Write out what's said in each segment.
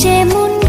যেমন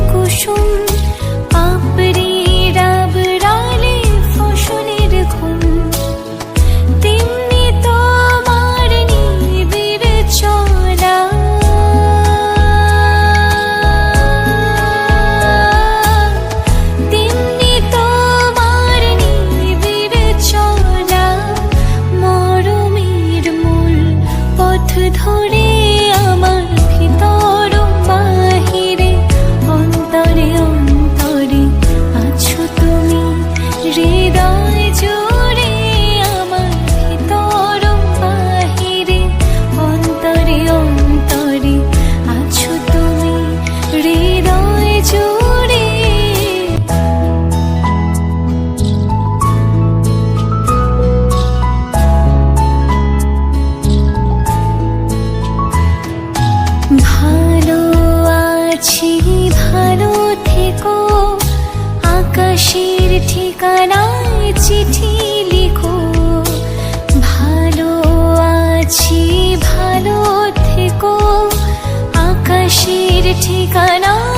আছি ভালো থেকো। আকাশের ঠিকানা চিঠি লিখো। ভালো আছি ভালো থেকো। আকাশের ঠিকানা